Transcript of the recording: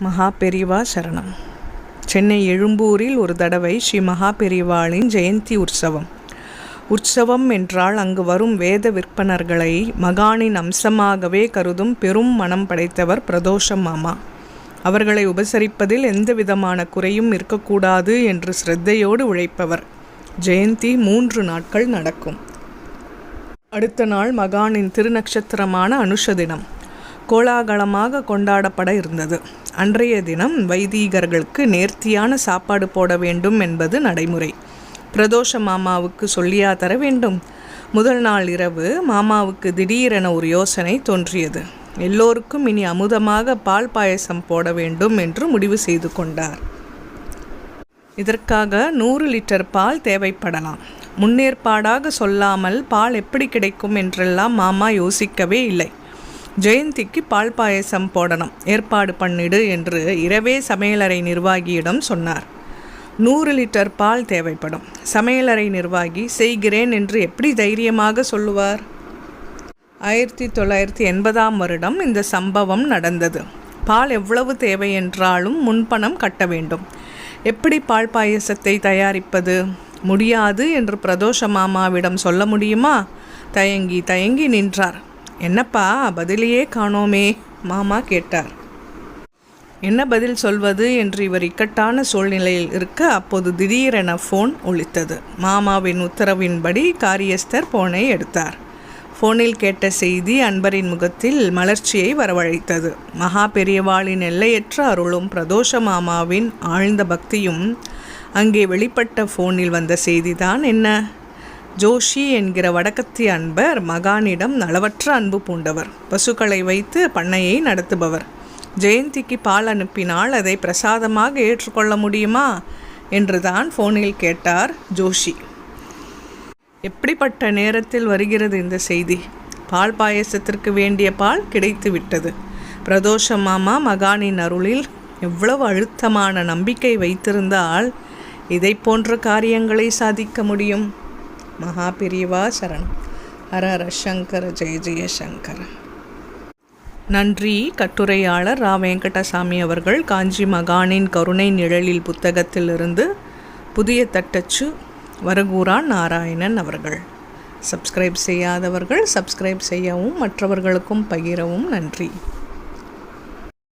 மகா பெரிவா சரணம். சென்னை எழும்பூரில் ஒரு தடவை ஸ்ரீ மகா பெரிவாளின் ஜெயந்தி உற்சவம். உற்சவம் என்றால் அங்கு வரும் வேத விற்பனர்களை மகானின் அம்சமாகவே கருதும் பெரும் மனம் படைத்தவர் பிரதோஷம் மாமா. அவர்களை உபசரிப்பதில் எந்த விதமான குறையும் இருக்கக்கூடாது என்று சிரத்தையோடு உழைப்பவர். ஜெயந்தி மூன்று நாட்கள் நடக்கும். அடுத்த நாள் மகானின் திருநக்ஷத்திரமான அனுஷ தினம். கோலாகலமாக கொண்டாடப்பட இருந்தது. அன்றைய தினம் வைதீகர்களுக்கு நேர்த்தியான சாப்பாடு போட வேண்டும் என்பது நடைமுறை. பிரதோஷ மாமாவுக்கு சொல்லியா தர வேண்டும். முதல் நாள் இரவு மாமாவுக்கு திடீரென ஒரு யோசனை தோன்றியது. எல்லோருக்கும் இனி அமுதமாக பால் பாயசம் போட வேண்டும் என்று முடிவு செய்து கொண்டார். இதற்காக நூறு லிட்டர் பால் தேவைப்படலாம். முன்னேற்பாடாக சொல்லாமல் பால் எப்படி கிடைக்கும் என்றெல்லாம் மாமா யோசிக்கவே இல்லை. ஜெயந்திக்கு பால் பாயசம் போடணும். ஏற்பாடு பண்ணிடு என்று இரவே சமையலறை நிர்வாகியிடம் சொன்னார். நூறு லிட்டர் பால் தேவைப்படும். சமையலறை நிர்வாகி செய்கிறேன் என்று எப்படி தைரியமாக சொல்லுவார்? ஆயிரத்தி தொள்ளாயிரத்தி எண்பதாம் வருடம் இந்த சம்பவம் நடந்தது. பால் எவ்வளவு தேவை என்றாலும் முன்பணம் கட்ட வேண்டும். எப்படி பால் பாயசத்தை தயாரிப்பது? முடியாது என்று பிரதோஷ மாமாவிடம் சொல்ல முடியுமா? தயங்கி தயங்கி நின்றார். என்னப்பா பதிலையே காணோமே? மாமா கேட்டார். என்ன பதில் சொல்வது என்று இவர் இக்கட்டான சூழ்நிலையில் இருக்க அப்போது திடீரென ஃபோன் ஒழித்தது மாமாவின் உத்தரவின்படி காரியஸ்தர் போனை எடுத்தார். ஃபோனில் கேட்ட செய்தி அன்பரின் முகத்தில் மலர்ச்சியை வரவழைத்தது. மகா பெரியவாளின் எல்லையற்ற அருளும் பிரதோஷ மாமாவின் ஆழ்ந்த பக்தியும் அங்கே வெளிப்பட்ட ஃபோனில் வந்த செய்திதான் என்ன? ஜோஷி என்கிற வடக்கத்திய அன்பர் மகானிடம் நலவற்ற அன்பு பூண்டவர். பசுக்களை வைத்து பண்ணையை நடத்துபவர். ஜெயந்திக்கு பால் அனுப்பினால் அதை பிரசாதமாக ஏற்றுக்கொள்ள முடியுமா? என்றுதான் ஃபோனில் கேட்டார் ஜோஷி. எப்படிப்பட்ட நேரத்தில் வருகிறது இந்த செய்தி? பால் பாயசத்திற்கு வேண்டிய பால் கிடைத்து விட்டது. பிரதோஷ மாமா மகானின் அருளில் எவ்வளவு அழுத்தமான நம்பிக்கை வைத்திருந்தால் இதை போன்ற காரியங்களை சாதிக்க முடியும்? மகாபிரிவா சரணம் ஹர ஹர சங்கர ஜெய ஜெய சங்கர. நன்றி கட்டுரையாளர் ரா வெங்கடசாமி அவர்கள். காஞ்சி மகானின் கருணை நிழலில் புத்தகத்திலிருந்து புதிய தட்டச்சு வரகூரான் நாராயணன் அவர்கள். சப்ஸ்கிரைப் செய்யாதவர்கள் சப்ஸ்கிரைப் செய்யவும் மற்றவர்களுக்கும் பகிரவும் நன்றி.